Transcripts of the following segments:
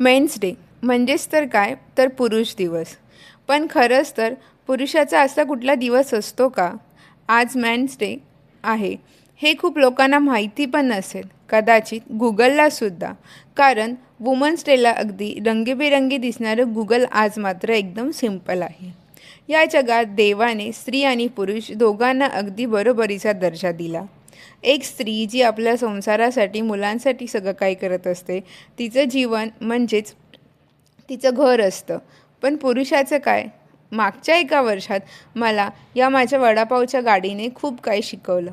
Men's day. म्हणजेच तर काय? तर पुरुष दिवस. पण खरंच तर पुरुषाचा असा कुठला दिवस असतो का? आज मॅन्स डे आहे. हे खूप लोकांना माहिती पण नसेल. कदाचित गुगललासुद्धा कारण वुमन्स डेला अगदी रंगीबेरंगी दिसणारं गुगल आज मात्र एकदम सिंपल आहे. या जगात देवाने स्त्री आणि पुरुष दोघांना अगदी बरोबरीचा दर्जा दिला. एक स्त्री जी आपल्या संसारासाठी मुलांसाठी सगळं काही करत असते तिचं जीवन म्हणजेच तिचं घर असतं. पण पुरुषाचं काय? मागच्या एका वर्षात मला या माझ्या वडापावच्या गाडीने खूप काही शिकवलं.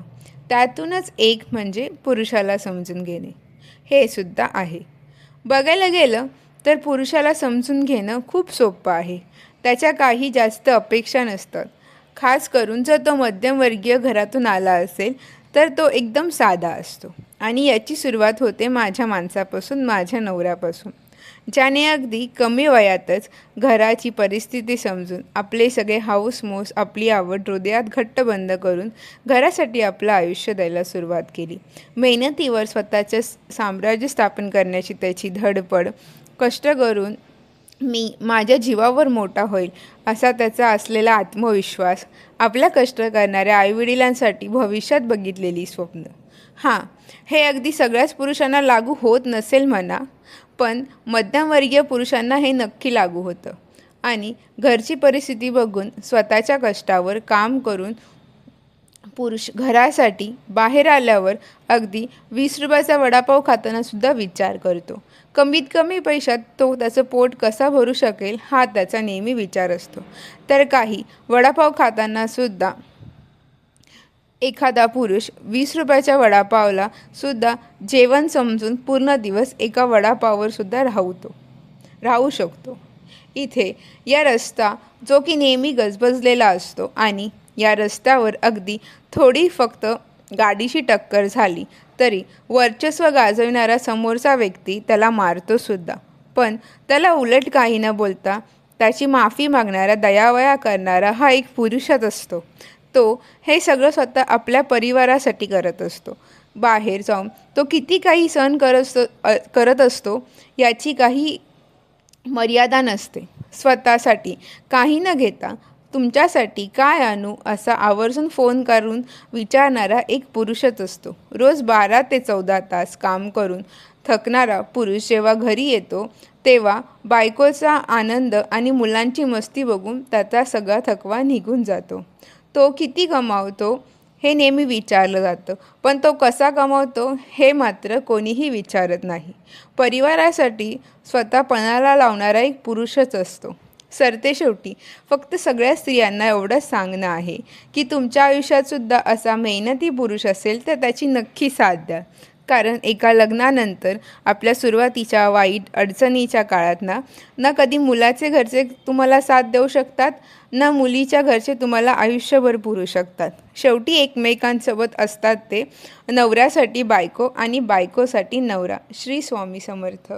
त्यातूनच एक म्हणजे पुरुषाला समजून घेणे. हे सुद्धा आहे. बघायला गेलं तर पुरुषाला समजून घेणं खूप सोपं आहे. त्याच्या काही जास्त अपेक्षा नसतात. खास करून जर तो मध्यमवर्गीय घरातून आला असेल तर तो एकदम साधा असतो. आणि याची सुरुवात होते माझ्या माणसापासून माझ्या नवऱ्यापासून. ज्याने अगदी कमी वयातच घराची परिस्थिती समजून आपले सगळे हाऊस मोस आपली आवड हृदयात घट्ट बंद करून घरासाठी आपलं आयुष्य द्यायला सुरुवात केली. मेहनतीवर स्वतःचं साम्राज्य स्थापन करण्याची त्याची धडपड कष्ट करून मी माझ्या जीवावर मोठा होईल असा त्याचा असलेला आत्मविश्वास आपल्या कष्ट करणाऱ्या आईवडिलांसाठी भविष्यात बघितलेली स्वप्न. हां हे अगदी सगळ्याच पुरुषांना लागू होत नसेल म्हणा पण मध्यमवर्गीय पुरुषांना हे नक्की लागू होतं. आणि घरची परिस्थिती बघून स्वतःच्या कष्टावर काम करून पुरुष घरासाठी बाहेर आल्यावर अगदी वीस रुपयाचा वडापाव खाताना सुद्धा विचार करतो. कमीत कमी पैशात तो त्याचं पोट कसा भरू शकेल हा त्याचा नेहमी विचार असतो. तर काही वडापाव खाताना सुद्धा एखादा पुरुष वीस रुपयाच्या वडापावला सुद्धा जेवण समजून पूर्ण दिवस एका वडापाववर सुद्धा राहतो राहू शकतो. इथे या रस्ता जो की नेहमी गजबजलेला असतो आणि या रस्त्यावर अगदी थोडी फक्त गाडीशी टक्कर झाली तरी वर्चस्व गाजविणारा समोरचा व्यक्ती त्याला मारतो सुद्धा. पण त्याला उलट काही न बोलता त्याची माफी मागणारा दयावया करणारा हा एक पुरुषच असतो. तो हे सगळं स्वतः आपल्या परिवारासाठी करत असतो. बाहेर जाऊन तो किती काही सण करत असतो करत असतो याची काही मर्यादा नसते. स्वतःसाठी काही न घेता तुमच्यासाठी काय आणू असा आवर्जून फोन करून विचारणारा एक पुरुषच असतो. रोज बारा ते चौदा तास काम करून थकणारा पुरुष जेव्हा घरी येतो तेव्हा बायकोचा आनंद आणि मुलांची मस्ती बघून त्याचा सगळा थकवा निघून जातो. तो किती कमावतो हे नेहमी विचारलं जातं. पण तो कसा कमावतो हे मात्र कोणीही विचारत नाही. परिवारासाठी स्वतः पणाला लावणारा एक पुरुषच असतो. सरते शेवटी फक्त सगळ्या स्त्रियांना एवढंच सांगणं आहे की तुमच्या आयुष्यातसुद्धा असा मेहनती पुरुष असेल तर त्याची नक्की साथ द्या. कारण एका लग्नानंतर आपल्या सुरुवातीच्या वाईट अडचणीच्या काळात ना ना कधी मुलाचे घरचे तुम्हाला साथ देऊ शकतात ना मुलीच्या घरचे तुम्हाला आयुष्यभर पुरू शकतात. शेवटी एकमेकांसोबत असतात ते नवऱ्यासाठी बायको आणि बायकोसाठी नवरा. श्री स्वामी समर्थ.